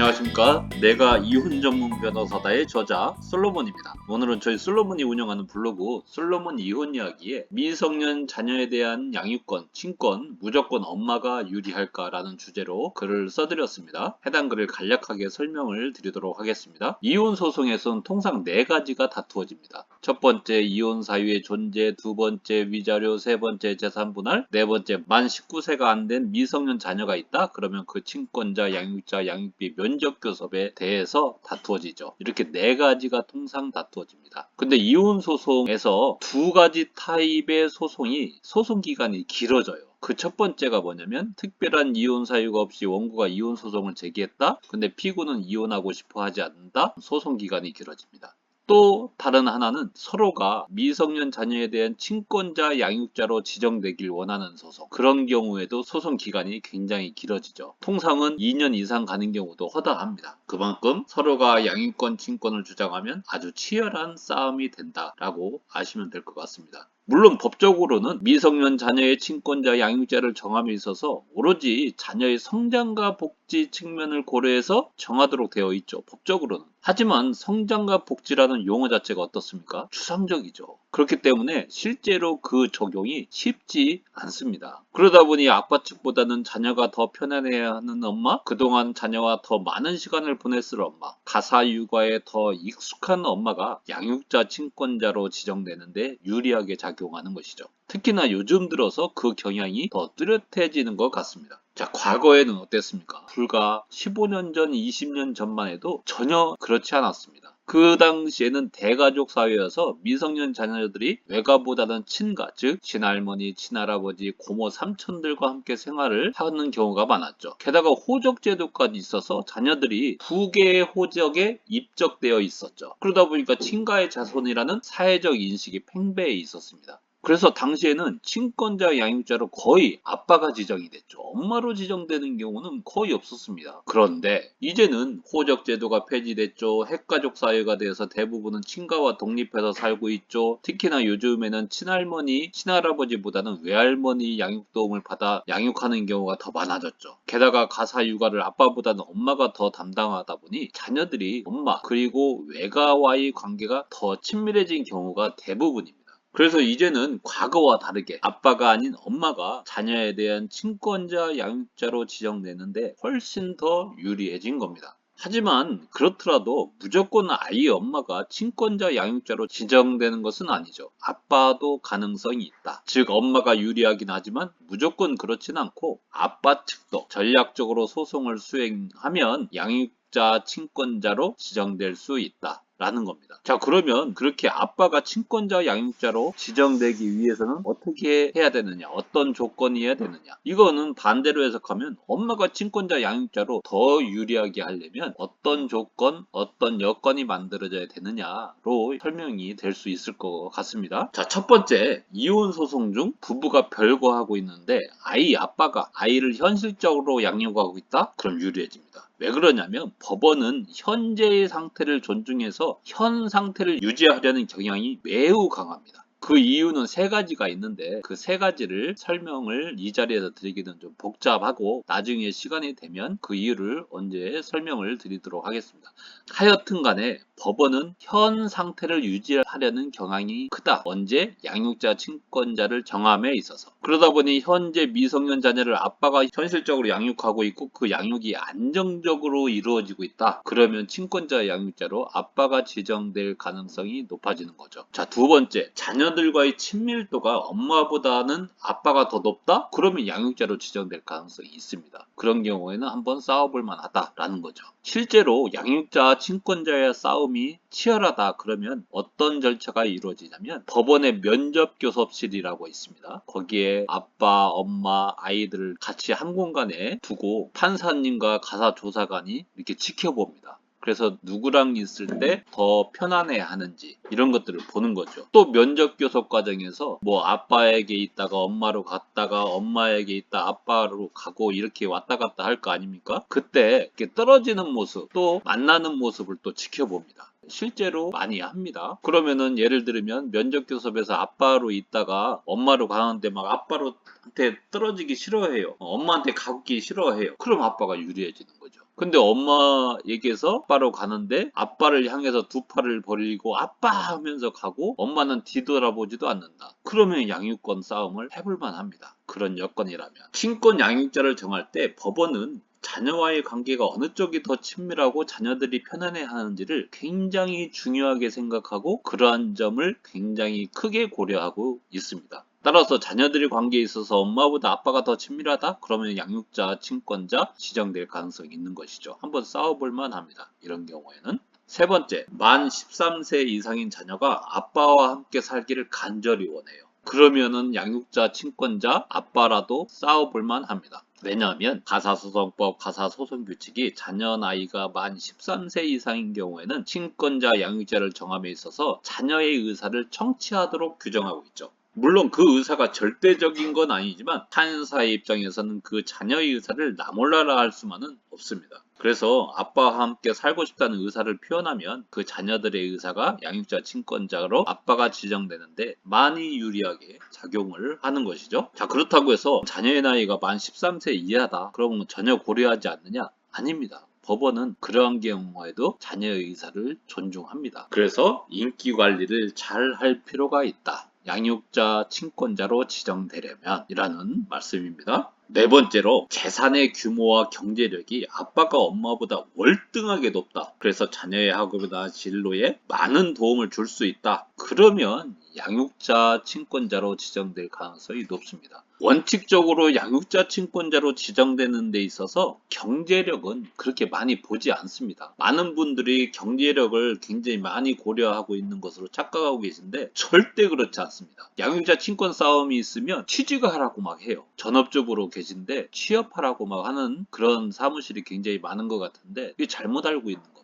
안녕하십니까. 내가 이혼 전문 변호사다의 저자 솔로몬입니다. 오늘은 저희 솔로몬이 운영하는 블로그 솔로몬 이혼 이야기에 미성년 자녀에 대한 양육권, 친권, 무조건 엄마가 유리할까라는 주제로 글을 써드렸습니다. 해당 글을 간략하게 설명을 드리도록 하겠습니다. 이혼 소송에서는 통상 네 가지가 다투어집니다. 첫 번째 이혼 사유의 존재, 두 번째 위자료, 세 번째 재산 분할, 네 번째 만 19세가 안 된 미성년 자녀가 있다. 그러면 그 친권자, 양육자, 양육비 면접 교섭에 대해서 다투어지죠. 이렇게 네 가지가 통상 다투어집니다. 근데 이혼 소송에서 두 가지 타입의 소송이 소송 기간이 길어져요. 그첫 번째가 뭐냐면 특별한 이혼 사유가 없이 원고가 이혼 소송을 제기했다. 근데 피고는 이혼하고 싶어 하지 않는다. 소송 기간이 길어집니다. 또 다른 하나는 서로가 미성년 자녀에 대한 친권자 양육자로 지정되길 원하는 소송. 그런 경우에도 소송 기간이 굉장히 길어지죠. 통상은 2년 이상 가는 경우도 허다합니다. 그만큼 서로가 양육권 친권을 주장하면 아주 치열한 싸움이 된다라고 아시면 될 것 같습니다. 물론 법적으로는 미성년 자녀의 친권자 양육자를 정함에 있어서 오로지 자녀의 성장과 복지 측면을 고려해서 정하도록 되어 있죠. 법적으로는. 하지만 성장과 복지라는 용어 자체가 어떻습니까? 추상적이죠. 그렇기 때문에 실제로 그 적용이 쉽지 않습니다. 그러다 보니 아빠 측보다는 자녀가 더 편안해야 하는 엄마, 그동안 자녀와 더 많은 시간을 보냈을 엄마, 가사 육아에 더 익숙한 엄마가 양육자 친권자로 지정되는데 유리하게 작용하는 것이죠. 특히나 요즘 들어서 그 경향이 더 뚜렷해지는 것 같습니다. 자, 과거에는 어땠습니까? 불과 15년 전, 20년 전만 해도 전혀 그렇지 않았습니다. 그 당시에는 대가족 사회여서 미성년 자녀들이 외가보다는 친가, 즉 친할머니, 친할아버지, 고모, 삼촌들과 함께 생활을 하는 경우가 많았죠. 게다가 호적 제도까지 있어서 자녀들이 두 개의 호적에 입적되어 있었죠. 그러다 보니까 친가의 자손이라는 사회적 인식이 팽배해 있었습니다. 그래서 당시에는 친권자 양육자로 거의 아빠가 지정이 됐죠. 엄마로 지정되는 경우는 거의 없었습니다. 그런데 이제는 호적 제도가 폐지됐죠. 핵가족 사회가 되어서 대부분은 친가와 독립해서 살고 있죠. 특히나 요즘에는 친할머니, 친할아버지보다는 외할머니 양육 도움을 받아 양육하는 경우가 더 많아졌죠. 게다가 가사 육아를 아빠보다는 엄마가 더 담당하다 보니 자녀들이 엄마 그리고 외가와의 관계가 더 친밀해진 경우가 대부분입니다. 그래서 이제는 과거와 다르게 아빠가 아닌 엄마가 자녀에 대한 친권자 양육자로 지정되는데 훨씬 더 유리해진 겁니다. 하지만 그렇더라도 무조건 아이의 엄마가 친권자 양육자로 지정되는 것은 아니죠. 아빠도 가능성이 있다. 즉 엄마가 유리하긴 하지만 무조건 그렇진 않고 아빠 측도 전략적으로 소송을 수행하면 양육자 친권자로 지정될 수 있다. 라는 겁니다. 자, 그러면 그렇게 아빠가 친권자 양육자로 지정되기 위해서는 어떻게 해야 되느냐? 어떤 조건이어야 되느냐? 이거는 반대로 해석하면 엄마가 친권자 양육자로 더 유리하게 하려면 어떤 조건, 어떤 여건이 만들어져야 되느냐로 설명이 될 수 있을 것 같습니다. 자, 첫 번째, 이혼 소송 중 부부가 별거하고 있는데 아이 아빠가 아이를 현실적으로 양육하고 있다? 그럼 유리해집니다. 왜 그러냐면 법원은 현재의 상태를 존중해서 현 상태를 유지하려는 경향이 매우 강합니다. 그 이유는 세 가지가 있는데 그 세 가지를 설명을 이 자리에서 드리기는 좀 복잡하고 나중에 시간이 되면 그 이유를 언제 설명을 드리도록 하겠습니다. 하여튼 간에 법원은 현 상태를 유지하려는 경향이 크다. 언제? 양육자 친권자를 정함에 있어서. 그러다 보니 현재 미성년 자녀를 아빠가 현실적으로 양육하고 있고 그 양육이 안정적으로 이루어지고 있다. 그러면 친권자 양육자로 아빠가 지정될 가능성이 높아지는 거죠. 자, 두 번째. 자녀들과의 친밀도가 엄마보다는 아빠가 더 높다? 그러면 양육자로 지정될 가능성이 있습니다. 그런 경우에는 한번 싸워볼 만하다라는 거죠. 실제로 양육자 친권자의 싸움이 치열하다 그러면 어떤 절차가 이루어지냐면 법원의 면접 교섭실이라고 있습니다. 거기에 아빠, 엄마, 아이들을 같이 한 공간에 두고 판사님과 가사 조사관이 이렇게 지켜봅니다. 그래서 누구랑 있을 때 더 편안해 하는지 이런 것들을 보는 거죠. 또 면접 교섭 과정에서 뭐 아빠에게 있다가 엄마로 갔다가 엄마에게 있다 아빠로 가고 이렇게 왔다 갔다 할 거 아닙니까? 그때 이렇게 떨어지는 모습 또 만나는 모습을 또 지켜봅니다. 실제로 많이 합니다. 그러면은 예를 들면 면접 교섭에서 아빠로 있다가 엄마로 가는데 막 아빠로한테 떨어지기 싫어해요. 엄마한테 가기 싫어해요. 그럼 아빠가 유리해지는 거죠. 근데 엄마에게서 아빠로 가는데 아빠를 향해서 두 팔을 벌리고 아빠 하면서 가고 엄마는 뒤돌아보지도 않는다. 그러면 양육권 싸움을 해볼만 합니다. 그런 여건이라면. 친권 양육자를 정할 때 법원은 자녀와의 관계가 어느 쪽이 더 친밀하고 자녀들이 편안해 하는지를 굉장히 중요하게 생각하고 그러한 점을 굉장히 크게 고려하고 있습니다. 따라서 자녀들의 관계에 있어서 엄마보다 아빠가 더 친밀하다? 그러면 양육자, 친권자 지정될 가능성이 있는 것이죠. 한번 싸워볼 만 합니다. 이런 경우에는. 세 번째, 만 13세 이상인 자녀가 아빠와 함께 살기를 간절히 원해요. 그러면은 양육자, 친권자, 아빠라도 싸워볼만 합니다. 왜냐하면 가사소송법, 가사소송규칙이 자녀 나이가 만 13세 이상인 경우에는 친권자, 양육자를 정함에 있어서 자녀의 의사를 청취하도록 규정하고 있죠. 물론 그 의사가 절대적인 건 아니지만 타인사의 입장에서는 그 자녀의 의사를 나몰라라 할 수만은 없습니다. 그래서 아빠와 함께 살고 싶다는 의사를 표현하면 그 자녀들의 의사가 양육자 친권자로 아빠가 지정되는데 많이 유리하게 작용을 하는 것이죠. 자 그렇다고 해서 자녀의 나이가 만 13세 이하다. 그러면 전혀 고려하지 않느냐? 아닙니다. 법원은 그러한 경우에도 자녀의 의사를 존중합니다. 그래서 인기 관리를 잘 할 필요가 있다. 양육자 친권자로 지정되려면 이라는 말씀입니다. 네 번째로 재산의 규모와 경제력이 아빠가 엄마보다 월등하게 높다. 그래서 자녀의 학업이나 진로에 많은 도움을 줄 수 있다. 그러면 양육자 친권자로 지정될 가능성이 높습니다. 원칙적으로 양육자 친권자로 지정되는 데 있어서 경제력은 그렇게 많이 보지 않습니다. 많은 분들이 경제력을 굉장히 많이 고려하고 있는 것으로 착각하고 계신데 절대 그렇지 않습니다. 양육자 친권 싸움이 있으면 취직하라고 막 해요. 전업적으로 계신데 취업하라고 막 하는 그런 사무실이 굉장히 많은 것 같은데 이게 잘못 알고 있는 겁니다.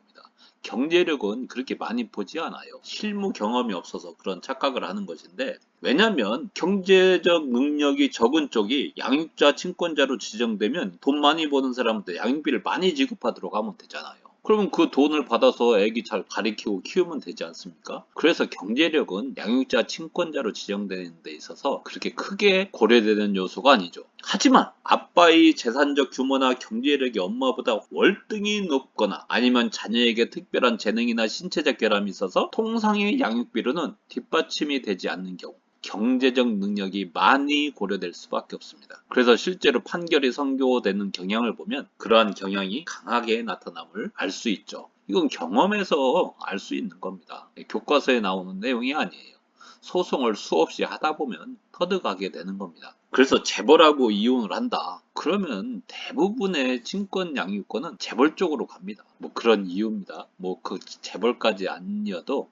경제력은 그렇게 많이 보지 않아요. 실무 경험이 없어서 그런 착각을 하는 것인데 왜냐하면 경제적 능력이 적은 쪽이 양육자 친권자로 지정되면 돈 많이 버는 사람한테 양육비를 많이 지급하도록 하면 되잖아요. 그러면 그 돈을 받아서 애기 잘 가리키고 키우면 되지 않습니까? 그래서 경제력은 양육자 친권자로 지정되는 데 있어서 그렇게 크게 고려되는 요소가 아니죠. 하지만 아빠의 재산적 규모나 경제력이 엄마보다 월등히 높거나 아니면 자녀에게 특별한 재능이나 신체적 결함이 있어서 통상의 양육비로는 뒷받침이 되지 않는 경우 경제적 능력이 많이 고려될 수밖에 없습니다. 그래서 실제로 판결이 선고되는 경향을 보면 그러한 경향이 강하게 나타남을 알 수 있죠. 이건 경험에서 알 수 있는 겁니다. 교과서에 나오는 내용이 아니에요. 소송을 수없이 하다 보면 터득하게 되는 겁니다. 그래서 재벌하고 이혼을 한다. 그러면 대부분의 친권 양육권은 재벌 쪽으로 갑니다. 뭐 그런 이유입니다. 뭐 그 재벌까지 아니어도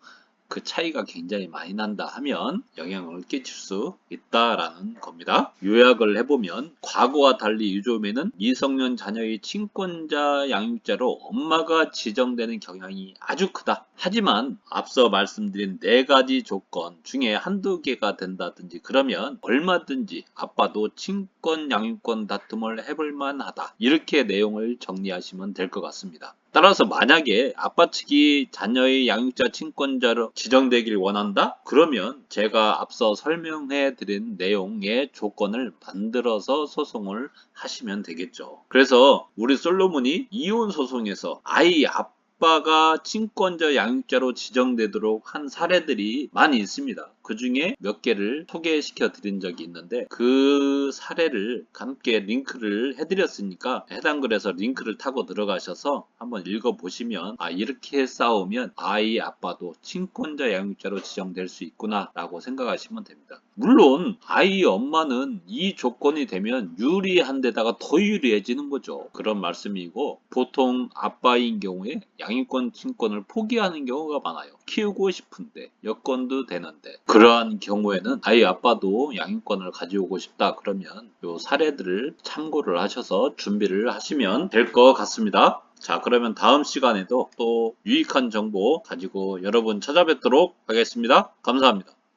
그 차이가 굉장히 많이 난다 하면 영향을 끼칠 수 있다라는 겁니다. 요약을 해보면 과거와 달리 요즘에는 미성년 자녀의 친권자 양육자로 엄마가 지정되는 경향이 아주 크다. 하지만 앞서 말씀드린 네 가지 조건 중에 한두 개가 된다든지 그러면 얼마든지 아빠도 친권 양육권 다툼을 해볼 만하다. 이렇게 내용을 정리하시면 될 것 같습니다. 따라서 만약에 아빠 측이 자녀의 양육자 친권자로 지정되길 원한다? 그러면 제가 앞서 설명해 드린 내용의 조건을 만들어서 소송을 하시면 되겠죠. 그래서 우리 솔로몬이 이혼 소송에서 아이 아빠가 친권자 양육자로 지정되도록 한 사례들이 많이 있습니다. 그 중에 몇 개를 소개시켜 드린 적이 있는데 그 사례를 함께 링크를 해드렸으니까 해당 글에서 링크를 타고 들어가셔서 한번 읽어보시면 아 이렇게 싸우면 아이 아빠도 친권자 양육자로 지정될 수 있구나 라고 생각하시면 됩니다. 물론 아이 엄마는 이 조건이 되면 유리한 데다가 더 유리해지는 거죠. 그런 말씀이고 보통 아빠인 경우에 양육권 친권을 포기하는 경우가 많아요. 키우고 싶은데 여건도 되는데 그러한 경우에는 아이 아빠도 양육권을 가져오고 싶다 그러면 요 사례들을 참고를 하셔서 준비를 하시면 될 것 같습니다. 자 그러면 다음 시간에도 또 유익한 정보 가지고 여러분 찾아뵙도록 하겠습니다. 감사합니다.